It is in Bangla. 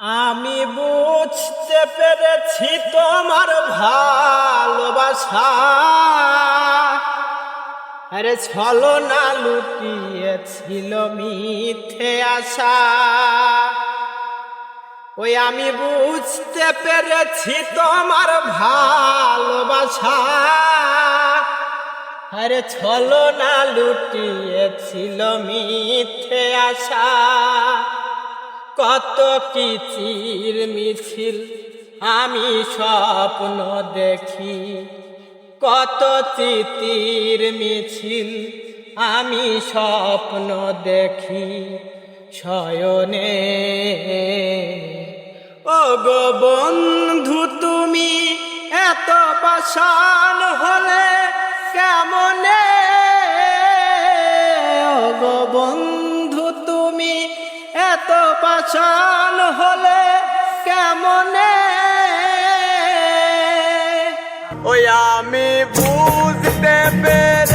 আমি বুঝতে পেরেছি তোমার ভালোবাসা। আরে ছলো না লুকিয়েছিল মিথ্যে আশা। ওই আমি বুঝতে পেরেছি তোমার ভালোবাসা। আরে ছলো না লুটিয়েছিল মিথ্যে আশা। কত কিচির মিছিল আমি স্বপ্ন দেখি। কত চিতির মিছিল আমি স্বপ্ন দেখি। শয়নে ও গো বন্ধু তুমি এত পাষাণ হলে কেমনে? ও গো বন্ধু তুমি এত পাচান হলে কেমনে? ওই আমি বুঝতে পেরে